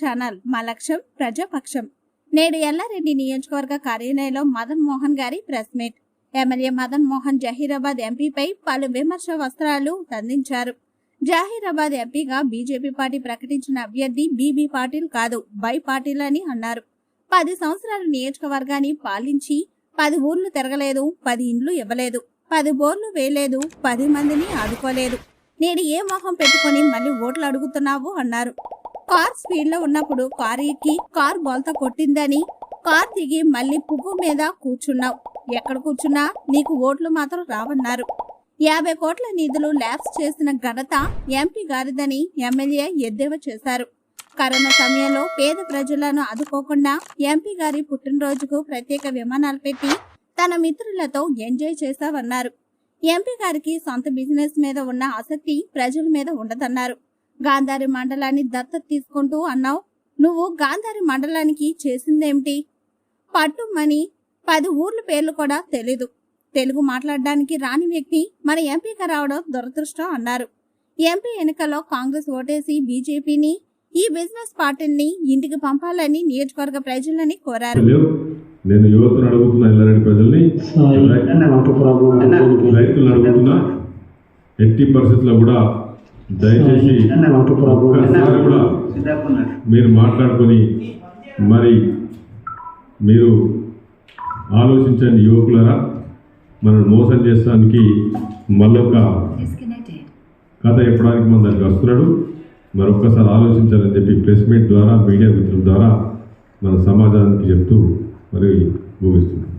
Channel మా లక్ష్యం ప్రజాపక్షం. నేడు ఎల్లారెడ్డి నియోజకవర్గ కార్యాలయంలో మదన్ మోహన్ గారి press meet. MLA Madan Mohan Zaheerabad ఎంపీపై పలు విమర్శ వస్త్రాలు అందించారు జహీరాబాద్ ఎంపీగా బీజేపీ పార్టీ ప్రకటించిన అభ్యర్థి బీబీ పాటిల్ కాదు బై పాటిల్ అని అన్నారు. పది సంవత్సరాలు నియోజకవర్గాన్ని పాలించి పది ఊర్లు తిరగలేదు పది ఇండ్లు ఇవ్వలేదు పది బోర్లు వేయలేదు పది మందిని ఆదుకోలేదు. నేడు ఏ మొహం పెట్టుకొని మళ్ళీ ఓట్లు అడుగుతున్నావు అన్నారు. కార్ స్పీడ్లో ఉన్నప్పుడు కారు ఎక్కి కార్ బోల్త కొట్టిందని. కార్ దిగి మళ్ళీ పువ్వు మీద కూర్చున్నావు. ఎక్కడ కూర్చున్నా? నీకు ఓట్లు మాత్రం రావన్నారు. యాభై కోట్ల నిధులు ల్యాబ్స్ చేసిన ఘనత ఎంపీ గారిదని ఎమ్మెల్యే ఎద్దేవా చేశారు. కరోనా సమయంలో పేద ప్రజలను ఆదుకోకుండా ఎంపీ గారి పుట్టినరోజుకు ప్రత్యేక విమానాలు పెట్టి తన మిత్రులతో ఎంజాయ్ చేశావన్నారు. ఎంపీ గారికి సొంత బిజినెస్ మీద ఉన్న ఆసక్తి ప్రజల మీద ఉండదన్నారు. గాంధారి మండలాన్ని దత్తత తీసుకుంటూ అన్నావు. నువ్వు గాంధారి మండలానికి చేసిందేమిటి? పట్టుమని పది ఊర్ల పేర్లు కూడా తెలీదు. తెలుగు మాట్లాడడానికి రాని వ్యక్తి మన ఎంపీగా రావడం దురదృష్టం అన్నారు. ఎంపీ ఎన్నికల్లో కాంగ్రెస్ ఓటేసి బీజేపీని ఈ బిజినెస్ పార్టీని ఇంటికి పంపాలని నియోజకవర్గ ప్రజలని కోరారు. నేను యువతను అడుగుతున్నా ఎల్లారెడ్డి ప్రజల్ని. రైతులను అడుగుతున్నా. ఎట్టి పరిస్థితుల్లో కూడా దయచేసి ఒక్కసారి కూడా మీరు మాట్లాడుకొని మరి మీరు ఆలోచించండి యువకులరా మనం మోసం చేస్తానికి మళ్ళొక కథ చెప్పడానికి మన దానికి వస్తున్నాడు. మరొక్కసారి ఆలోచించాలని చెప్పి ప్రెస్ మీట్ ద్వారా మీడియా మిత్రుల ద్వారా మన సమాజానికి చెప్తూ మరి ముగిస్తున్నాం.